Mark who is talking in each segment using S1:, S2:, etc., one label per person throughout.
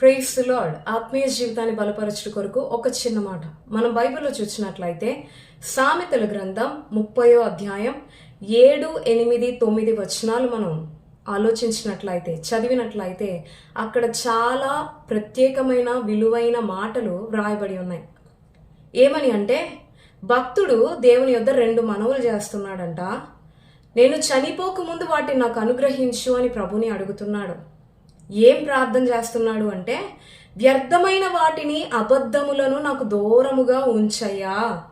S1: Price lord ఆత్మీయ జీవితాన్ని బలపరచడం కొరకు ఒక చిన్న మాట. మనం బైబిల్లో చూసినట్లయితే సామెతల గ్రంథం ముప్పయో అధ్యాయం ఏడు ఎనిమిది తొమ్మిది వచనాలు మనం ఆలోచించినట్లయితే చదివినట్లయితే అక్కడ చాలా ప్రత్యేకమైన విలువైన మాటలు వ్రాయబడి ఉన్నాయి. ఏమని అంటే భక్తుడు దేవుని యొద్ద రెండు మనవులు చేస్తున్నాడంట. నేను చనిపోకముందు వాటిని నాకు అనుగ్రహించు అని ప్రభుని అడుగుతున్నాడు. ఏం ప్రార్థన చేస్తున్నాడు అంటే వ్యర్థమైన వాటిని అబద్ధములను నాకు దూరముగా ఉంచయ్యా.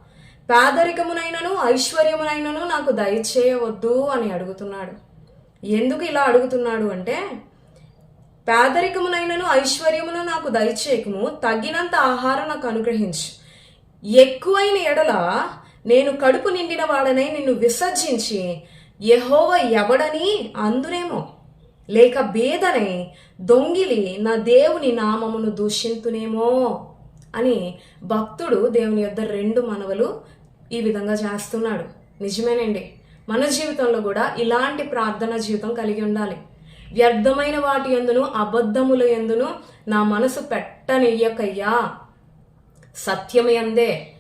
S1: పేదరికమునైనను ఐశ్వర్యమునైనను నాకు దయచేయవద్దు అని అడుగుతున్నాడు. ఎందుకు ఇలా అడుగుతున్నాడు అంటే పేదరికమునైనను ఐశ్వర్యమును నాకు దయచేయకము తగినంత ఆహారం నాకు అనుగ్రహించు. ఎక్కువైన ఎడల నేను కడుపు నిండిన వాడనై నిన్ను విసర్జించి యహోవ ఎవడని అందునేమో. లేక బేదనై దొంగిలి నా దేవుని నామమును దూషింతునేమో అని భక్తుడు దేవుని యొద్ద రెండు మనవలు ఈ విధంగా చేస్తున్నాడు. నిజమేనండి. మన జీవితంలో కూడా ఇలాంటి ప్రార్థన జీవితం కలిగి ఉండాలి. వ్యర్థమైన వాటి ఎందును అబద్ధముల ఎందును నా మనసు పెట్టనియ్యకయ్యా. సత్యమే అందే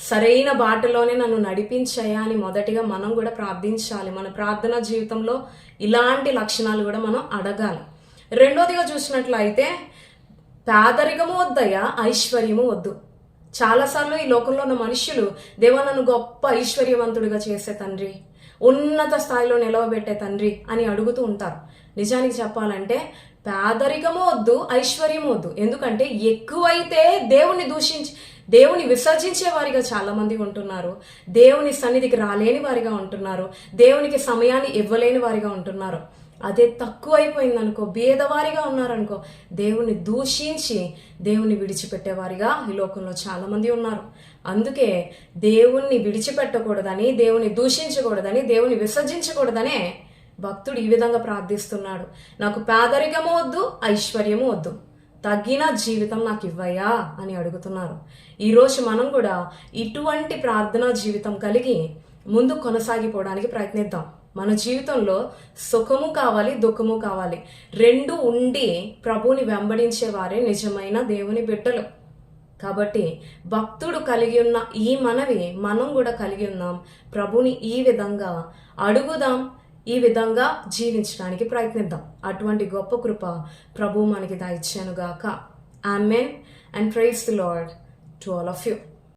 S1: సరైన బాటలోనే నన్ను నడిపించాయా అని మొదటిగా మనం కూడా ప్రార్థించాలి. మన ప్రార్థన జీవితంలో ఇలాంటి లక్షణాలు కూడా మనం అడగాలి. రెండోదిగా చూసినట్లయితే పేదరికము వద్దయ్యా ఐశ్వర్యము వద్దు. చాలాసార్లు ఈ లోకంలో ఉన్న మనుషులు దేవా నన్ను గొప్ప ఐశ్వర్యవంతుడిగా చేసే తండ్రి ఉన్నత స్థాయిలో నిలవబెట్టే తండ్రి అని అడుగుతూ ఉంటారు. నిజానికి చెప్పాలంటే పేదరికము వద్దు ఐశ్వర్యము వద్దు ఎందుకంటే ఎక్కువైతే దేవుణ్ణి దూషించి దేవుని విసర్జించే వారిగా చాలా మంది ఉంటున్నారు. దేవుని సన్నిధికి రాలేని వారిగా ఉంటున్నారు. దేవునికి సమయాన్ని ఇవ్వలేని వారిగా ఉంటున్నారు. అదే తక్కువైపోయింది అనుకో భేదవారిగా ఉన్నారనుకో దేవుని దూషించి దేవుని విడిచిపెట్టేవారిగా ఈ లోకంలో చాలా మంది ఉన్నారు. అందుకే దేవుణ్ణి విడిచిపెట్టకూడదని దేవుని దూషించకూడదని దేవుని విసర్జించకూడదనే భక్తుడు ఈ విధంగా ప్రార్థిస్తున్నాడు. నాకు పేదరికము వద్దు ఐశ్వర్యము వద్దు. తగ్గిన జీవితం నాకు ఇవ్వయా అని అడుగుతున్నారు. ఈరోజు మనం కూడా ఇటువంటి ప్రార్థనా జీవితం కలిగి ముందు కొనసాగిపోవడానికి ప్రయత్నిద్దాం. మన జీవితంలో సుఖము కావాలి దుఃఖము కావాలి. రెండు ఉండి ప్రభువుని వెంబడించే వారే నిజమైన దేవుని బిడ్డలు. కాబట్టి భక్తుడు కలిగి ఉన్న ఈ మనవి మనం కూడా కలిగి ఉన్నాం. ప్రభుని ఈ విధంగా అడుగుదాం ఈ విధంగా జీవించడానికి ప్రయత్నిద్దాం. అటువంటి గొప్ప కృప ప్రభు మనకి దాయిచ్చానుగాక amen and praise the lord to all of you